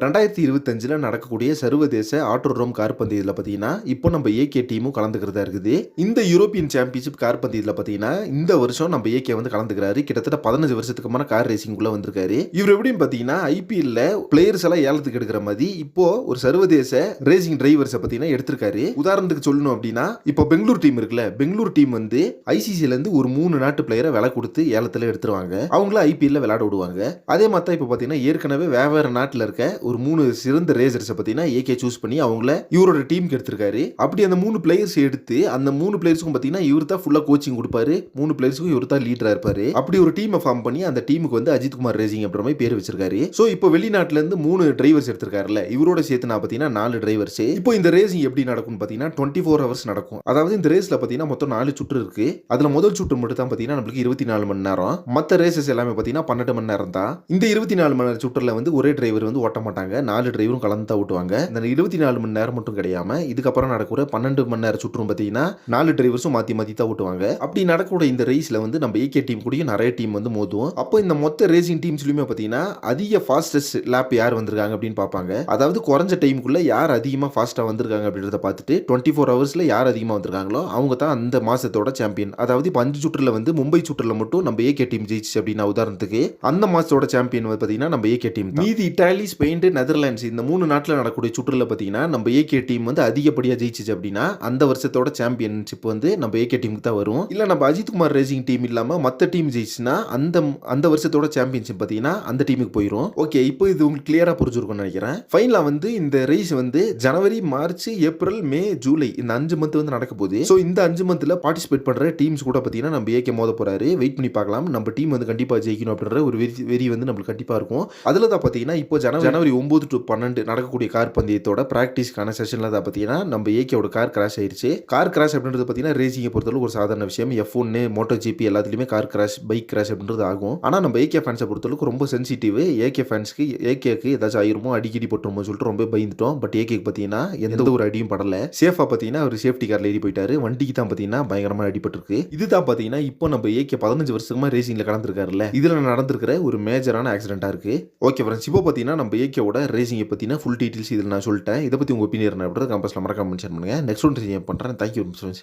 ரெண்டாயிரத்தி இருபத்தஞ்சில் நடக்கக்கூடிய சர்வதேச ஆட்டோரோம் கார் பந்தயத்தில் பார்த்தீங்கன்னா இப்போ நம்ம ஏகே டீமும் கலந்துக்கிறதா இருக்குது. இந்த யூரோப்பியன் சாம்பியன்ஷிப் கார் பந்தயத்தில் பார்த்தீங்கன்னா இந்த வருஷம் நம்ம ஏகே வந்து கலந்துக்கிறாரு. கிட்டத்தட்ட பதினஞ்சு வருஷத்துக்கு கார் ரேசிங்குள்ள வந்திருக்காரு. இவர் எப்படின்னு பார்த்தீங்கன்னா ஐபிஎல்ல பிளேயர்ஸ் எல்லாம் ஏலத்துக்கு எடுக்கிற மாதிரி இப்போ ஒரு சர்வதேச ரேசிங் டிரைவர்ஸை பார்த்தீங்கன்னா எடுத்திருக்காரு. உதாரணத்துக்கு சொல்லணும் அப்படின்னா இப்போ பெங்களூர் டீம் இருக்குல்ல பெங்களூர் டீம் வந்து ஐசிசிலேருந்து ஒரு மூணு நாட்டு பிளேயரை விலை கொடுத்து ஏலத்தில் எடுத்துருவாங்க. அவங்கள ஐபிஎல்ல விளையாட விடுவாங்க. அதே மாதிரி இப்போ பார்த்தீங்கன்னா ஏற்கனவே வெவ்வேறு நாட்டில் இருக்க ஒரு மூணு சிறந்த ரேசர்ஸை பார்த்தீங்கன்னா ஏகே சூஸ் பண்ணி அவங்கள இவரோட டீமுக்கு எடுத்திருக்காரு. அப்படி அந்த மூணு பிளேயர்ஸ் எடுத்து அந்த மூணு பிளேயர்ஸுக்கும் பார்த்தீங்கன்னா இவர் தான் ஃபுல்லாக கோச்சிங் கொடுப்பாரு. மூணு பிளேயர்ஸுக்கும் இவர் தான் லீடராக இருப்பாரு. அப்படி ஒரு டீமை ஃபார்ம் பண்ணி அந்த டீமுக்கு வந்து அஜித் குமார் ரேசிங் அப்படின்ற மாதிரி பேர் வச்சிருக்காரு. ஸோ இப்போ வெளிநாட்டிலேருந்து மூணு டிரைவர்ஸ் எடுத்திருக்காருல்ல இவரோட சேர்த்து நான் பார்த்தீங்கன்னா நாலு டிரைவர்ஸ் இப்போ இந்த ரேசிங் எப்படி நடக்கும்னு பார்த்தீங்கன்னா டுவெண்ட்டி ஃபோர் ஹவர்ஸ் நடக்கும். அதாவது இந்த ரேஸில் பார்த்தீங்கன்னா மொத்தம் நாலு சுற்று இருக்கு. அதில் முதல் சுற்று மட்டும் தான் பார்த்தீங்கன்னா நம்மளுக்கு இருபத்தி நாலு மணி நேரம். மற்ற ரேசஸ் எல்லாமே பார்த்தீங்கன்னா பன்னெண்டு மணி நேரம் தான் இந்த இருபத்தி நாலு மணி நேரம் சுற்றில் வந்து ஒரே டிரைவர் வந்து ஓட்ட மாட்டாங்க. நாலு டிரைவரும் கலந்து தான் ஓட்டுவாங்க. இந்த இருபத்தி நாலு மணி நேரம் மட்டும் கிடையாம இதுக்கப்புறம் நடக்கிற பன்னெண்டு மணி நேரம் சுற்றும் பார்த்தீங்கன்னா நாலு டிரைவர்ஸும் மாற்றி மாற்றி தான் ஓட்டுவாங்க. அப்படி நடக்கக்கூடிய இந்த ரேஸில் வந்து நம்ம ஏகே டீம் கூடயும் நிறைய டீம் வந்து மோதுவோம். அப்போ இந்த மொத்த ரேசிங் டீம்ஸ்லையுமே பார்த்தீங்கன்னா அதிக ஃபாஸ்டஸ்ட் லேப் யார் வந்திருக்காங்க அப்படின்னு பார்ப்பாங்க. அதாவது குறைஞ்ச டைமுக்குள்ள யார் அதிகமாக ஃபாஸ்ட்டாக வந்திருக்காங்க அப்படின்றத பார்த்துட்டு டுவெண்ட்டி ஃபோர் ஹவர்ஸில் யார் அதிகமாக வந்திருக்காங்களோ அவங்க தான் அந்த மாதத்தோட சாம்பியன் அதாவது இப்போ அஞ்சு வந்து மும்பை சுற்றில் மட்டும் நம்ம ஏகே டீம் ஜெயிச்சு அப்படின்னா உதாரணத்துக்கு அந்த மாதத்தோட சாம்பியன் வந்து பார்த்தீங்கன்னா நம்ம ஏகே டீம் மீதி இட்டாலி ஸ்பெயின் நெதர்லாண்ட்ஸ் இந்த மூணு நாட்டில் நடக்கக்கூடிய சுற்றுல பார்த்தீங்கன்னா நம்ம ஏகே டீம் வந்து அதிகப்படியாக ஜெயிச்சிச்சு அப்படின்னா அந்த வருஷத்தோட சாம்பியன்ஷிப் வந்து நம்ம ஏகே டீமுக்கு தான் வரும். இல்லை நம்ம அஜித் குமார் ரேசிங் டீம் இல்லாமல் மற்ற டீம் ஜெயிச்சுன்னா அந்த அந்த வருஷத்தோட சாம்பியன்ஷிப் பார்த்தீங்கன்னா அந்த டீமுக்கு போயிடும் ஓகே இப்போ இது உங்களுக்கு கிளியராக புரிஞ்சிருக்கும்னு நினைக்கிறேன். ஃபைனலாக வந்து இந்த ரேஸ் வந்து January March April May July இந்த அஞ்சு மந்த் வந்து நடக்க போகுது. ஸோ இந்த அஞ்சு மந்த்தில் பார்ட்டிசிபேட் பண்ணுற டீம்ஸ் கூட பார்த்தீங்கன்னா நம்ம ஏகே மோத போறாரு. வெயிட் பண்ணி பார்க்கலாம். நம்ம டீம் வந்து கண்டிப்பாக ஜெயிக்கணும் அப்படின்ற ஒரு வெறி வெறி வந்து நம்மளுக்கு கண்டிப்பாக இருக்கும். அதில் தான் பார்த்தீங்கன்னா இப்போ ஜன ஜனவரி ஒம்பது டு பன்னெண்டு நடக்கக்கூடிய கார் பந்தயத்தோட ப்ராக்டிஸ்க்கான செஷனில் தான் பார்த்தீங்கன்னா நம்ம ஏகேவோட கார் கிராஷ் ஆயிருச்சு. கார் கிராஷ் அப்படின்றது பார்த்தீங்கன்னா ரேசிங்கை பொறுத்தளவு ஒரு சாதாரண விஷயம். எஃப் ஒன்று மோட்டோ ஜிபி எல்லாத்துலேயுமே கார் கிராஷ் பைக் கிராஷ் அப்படின்றது ஆகும். ஆனால் நம்ம ஏகே ஃபேன்ஸை பொறுத்தளவுக்கு ரொம்ப சென்சிட்டிவ் ஏகே ஃபேன்ஸ்க்கு ஏகேக்கு ஏதாச்சும் ஆயிருமோ அடிக்கடி போட்டுருமோ சொல்லிட்டு ரொம்ப பயந்துட்டோம். பட் ஏகேக்கு பார்த்தீங்கன்னா எந்த ஒரு அடியும் படல. சேஃபாக பார்த்தீங்கன்னா அவர் சேஃப்டி காரில் ஏறி போயிட்டாரு. வண்டிக்கு தான் பார்த்தீங்கன்னா பயங்கரமாக அடிபட்டிருக்கு. இதுதான் பார்த்தீங்கன்னா இப்போ நம்ம ஏகே பதினஞ்சு வருஷமா ரேசிங்கில் கலந்துருக்காருல்ல. இதில் நடந்திருக்கிற ஒரு மேஜரான ஆக்சிடென்ட்டாக இருக்கு. ஓகே ஃப்ரெண்ட்ஸ் இப்போ பார்த்தீங்கன்னா நம்ம ஏகேவோட ரேசிங்கை பற்றினா ஃபுல் டீட்டெயில்ஸ் இதில் நான் சொல்லிட்டேன். இதை பற்றி உங்கள் ஒப்பீனியன் அப்படின்றத கம்பஸில் மறக்காம மென்ஷன் பண்ணுங்கள் நெக்ஸ்ட் ஒன் பண்ணுறேன் தேங்க்யூ ஃப்ரெண்ட்ஸ்